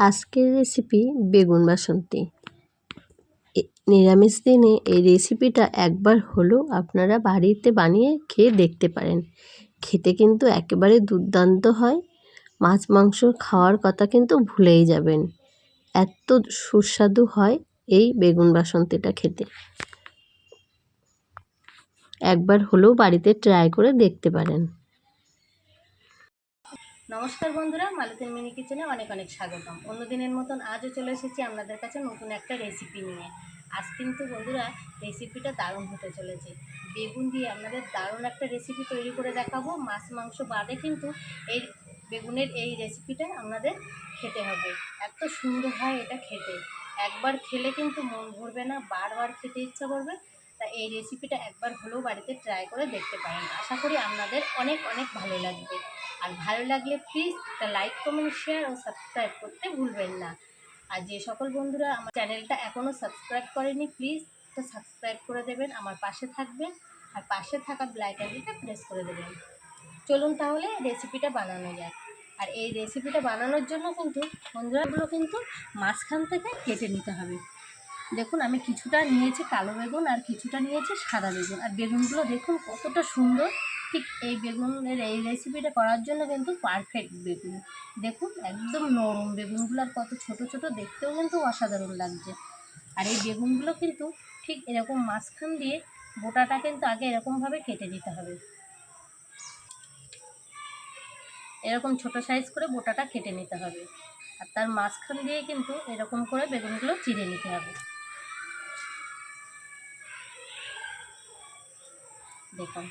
আজকের রেসিপি বেগুন বাসন্তী। নিরামিষ দিনে এই রেসিপিটা একবার হলেও আপনারা বাড়িতে বানিয়ে খেয়ে দেখতে পারেন। খেতে কিন্তু একেবারে দুর্দান্ত হয়। মাছ মাংস খাওয়ার কথা কিন্তু ভুলেই যাবেন। এত সুস্বাদু হয় এই বেগুন বাসন্তীটা খেতে। একবার হলেও বাড়িতে ট্রাই করে দেখতে পারেন। নমস্কার বন্ধুরা মালতীর মিনি কিচেনে অনেক অনেক স্বাগতম। অন্য দিনের মতন আজও চলে এসেছি আপনাদের কাছে নতুন একটা রেসিপি নিয়ে। আজ কিন্তু বন্ধুরা রেসিপিটা দারুণ হতে চলেছে। বেগুন দিয়ে আপনাদের দারুণ একটা রেসিপি তৈরি করে দেখাবো। মাছ, মাংস বাদে কিন্তু এই বেগুনের এই রেসিপিটা আপনাদের খেতে হবে। এত সুন্দর হয় এটা খেতে। একবার খেলে কিন্তু মন ভরবে না, বারবার খেতে ইচ্ছা করবে। তা এই রেসিপিটা একবার হলেও বাড়িতে ট্রাই করে দেখতে পারেন। আশা করি আপনাদের অনেক অনেক ভালো লাগবে। আর ভালো লাগলে প্লিজ একটা লাইক কমেন্ট শেয়ার ও সাবস্ক্রাইব করতে ভুলবেন না। আর যে সকল বন্ধুরা আমার চ্যানেলটা এখনও সাবস্ক্রাইব করেনি প্লিজ তো সাবস্ক্রাইব করে দেবেন, আমার পাশে থাকবেন আর পাশে থাকা ব্ল্যাক আইডিটা প্রেস করে দেবেন। চলুন তাহলে রেসিপিটা বানানো যাক। আর এই রেসিপিটা বানানোর জন্য কিন্তু বন্ধুরাগুলো কিন্তু মাঝখান থেকে কেটে নিতে হবে। দেখুন, আমি কিছুটা নিয়েছি কালো বেগুন আর কিছুটা নিয়েছি সাদা বেগুন। আর বেগুনগুলো দেখুন কতটা সুন্দর। ঠিক এই বেগুনের এই রেসিপিটা করার জন্য কিন্তু পারফেক্ট বেগুন। দেখুন, একদম নরম বেগুনগুলো আর কত ছোট ছোট, দেখতেও কিন্তু অসাধারণ লাগছে। আর এই বেগুনগুলো কিন্তু ঠিক এরকম মাঝখান দিয়ে বোটাটা কিন্তু আগে এরকমভাবে কেটে দিতে হবে। এরকম ছোট সাইজ করে বোটাটা কেটে নিতে হবে। আর তার মাঝখান দিয়ে কিন্তু এরকম করে বেগুনগুলো চিড়ে নিতে হবে। দেখুন।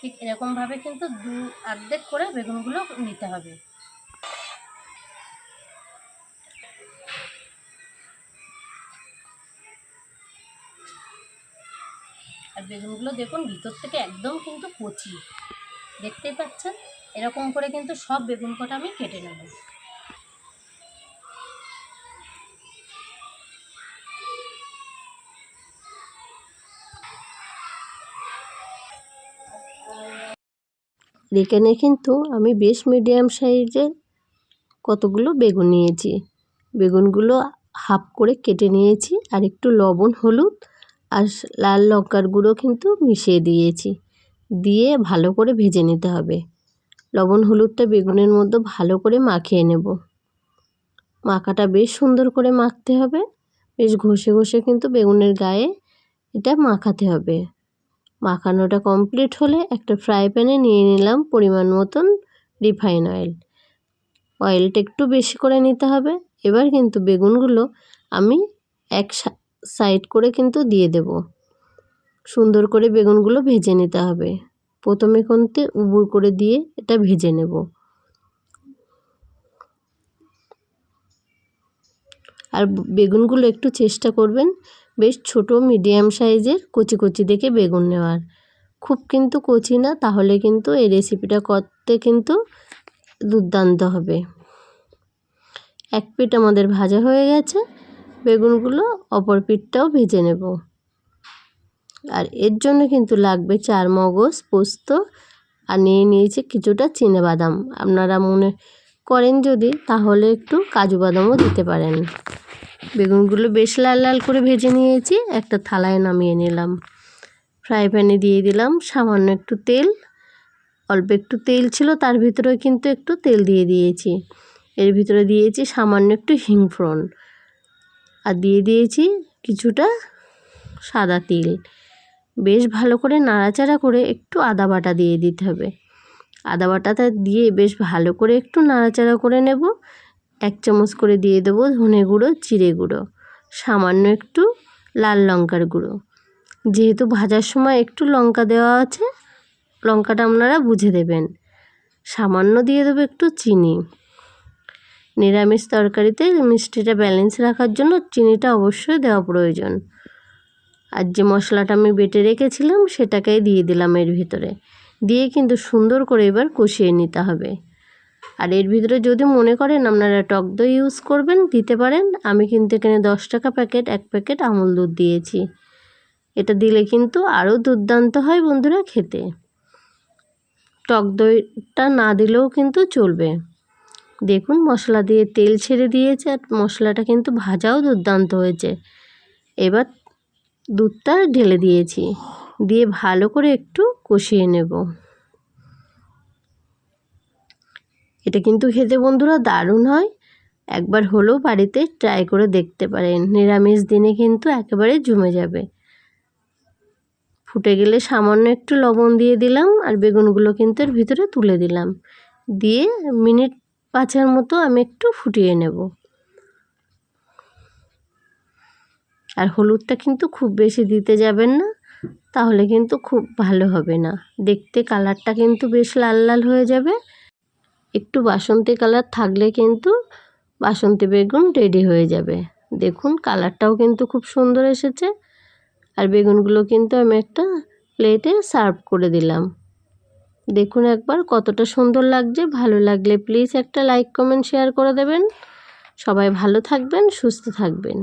ঠিক এরকমভাবে কিন্তু দু অর্ধেক করে বেগুনগুলো নিতে হবে। আর বেগুনগুলো দেখুন, ভিতর থেকে একদম কিন্তু কচি। দেখতেই পাচ্ছেন? এরকম করে কিন্তু সব বেগুন কটা আমি কেটে নেব। এখানে কিন্তু আমি বেশ মিডিয়াম সাইজের কতগুলো বেগুন নিয়েছি। বেগুনগুলো হাফ করে কেটে নিয়েছি আর একটু লবণ, হলুদ আর লাল লঙ্কার গুঁড়ো কিন্তু মিশিয়ে দিয়েছি। দিয়ে ভালো করে ভেজে নিতে হবে। লবণ, হলুদটা বেগুনের মধ্যে ভালো করে মাখিয়ে নেব। মাখাটা বেশ সুন্দর করে মাখতে হবে। বেশ ঘষে ঘষে কিন্তু বেগুনের গায়ে এটা মাখাতে হবে। মাখানোটা কমপ্লিট হলে একটা ফ্রাই প্যানে নিয়ে নিলাম পরিমাণ মতন রিফাইন অয়েল অয়েলটা একটু বেশি করে নিতে হবে। এবার কিন্তু বেগুনগুলো আমি এক সাইড করে কিন্তু দিয়ে দেব। সুন্দর করে বেগুনগুলো ভেজে নিতে হবে। প্রথমে কিন্তু উবুর করে দিয়ে এটা ভেজে নেব। আর বেগুনগুলো একটু চেষ্টা করবেন বেশ ছোট, মিডিয়াম সাইজের কচি কচি দেখে বেগুন নেওয়ার। খুব কিন্তু কচি না, তাহলে কিন্তু এই রেসিপিটা করতে কিন্তু দুর্দান্ত হবে। এক পিঠ আমাদের ভাজা হয়ে গেছে, বেগুনগুলো অপর পিঠটাও ভেজে নেব। আর এর জন্য কিন্তু লাগবে চার মগজ পোস্ত, আর নিয়ে নিয়েছি কিছুটা বাদাম। আপনারা মনে করেন যদি, তাহলে একটু কাজু বাদামও দিতে পারেন। বেগুনগুলো বেশ লাল লাল করে ভেজে নিয়েছি। একটা থালায় নামিয়ে নিলাম। ফ্রাই প্যানে দিয়ে দিলাম সামান্য একটু তেল। অল্প একটু তেল ছিল, তার ভিতরে কিন্তু একটু তেল দিয়ে দিয়েছি। এর ভিতরে দিয়েছি সামান্য একটু হিংফ্রন আর দিয়ে দিয়েছি কিছুটা সাদা তিল। বেশ ভালো করে নাড়াচাড়া করে একটু আদা বাটা দিয়ে দিতে হবে। আদা বাটাটা দিয়ে বেশ ভালো করে একটু নাড়াচাড়া করে নেব। এক চামচ করে দিয়ে দেবো ধনে গুঁড়ো, জিরে গুঁড়ো, সামান্য একটু লাল লঙ্কার গুঁড়ো। যেহেতু ভাজার সময় একটু লঙ্কা দেওয়া আছে, লঙ্কাটা আপনারা বুঝে দেবেন। সামান্য দিয়ে দেবো একটু চিনি। নিরামিষ তরকারিতে মিষ্টিটা ব্যালেন্স রাখার জন্য চিনিটা অবশ্যই দেওয়া প্রয়োজন। আর যে মশলাটা আমি বেটে রেখেছিলাম, সেটাকেই দিয়ে দিলাম এর ভিতরে। দিয়ে কিন্তু সুন্দর করে এবার কষিয়ে নিতে হবে। আর এর ভিতরে যদি মনে করেন আপনারা টক দই ইউজ করবেন, দিতে পারেন। আমি কিন্তু এখানে দশ টাকা প্যাকেট এক প্যাকেট আমুল দুধ দিয়েছি। এটা দিলে কিন্তু আরও দুর্দান্ত হয় বন্ধুরা খেতে। টক দইটা না দিলেও কিন্তু চলবে। দেখুন, মশলা দিয়ে তেল ছেড়ে দিয়েছে আর মশলাটা কিন্তু ভাজাও দুর্দান্ত হয়েছে। এবার দুধটা ঢেলে দিয়েছি। দিয়ে ভালো করে একটু কষিয়ে নেব। এটা কিন্তু খেতে বন্ধুরা দারুণ হয়। একবার হলেও বাড়িতে ট্রাই করে দেখতে পারেন। নিরামিষ দিনে কিন্তু একেবারে জমে যাবে। ফুটে গেলে সামান্য একটু লবণ দিয়ে দিলাম আর বেগুনগুলো কিন্তু এর ভিতরে তুলে দিলাম। দিয়ে মিনিট পাঁচের মতো আমি একটু ফুটিয়ে নেব। আর হলুদটা কিন্তু খুব বেশি দিতে যাবেন না, তাহলে কিন্তু খুব ভালো হবে না। দেখতে কালারটা কিন্তু বেশ লাল লাল হয়ে যাবে। একটু বাসন্তী কালার থাকলে কিন্তু বাসন্তী বেগুন রেডি হয়ে যাবে। দেখুন, কালারটাও কিন্তু খুব সুন্দর এসেছে। আর বেগুনগুলো কিন্তু আমি একটা প্লেটে সার্ভ করে দিলাম। দেখুন একবার কতটা সুন্দর লাগছে। ভালো লাগলে প্লিজ একটা লাইক কমেন্ট শেয়ার করে দেবেন। সবাই ভালো থাকবেন, সুস্থ থাকবেন।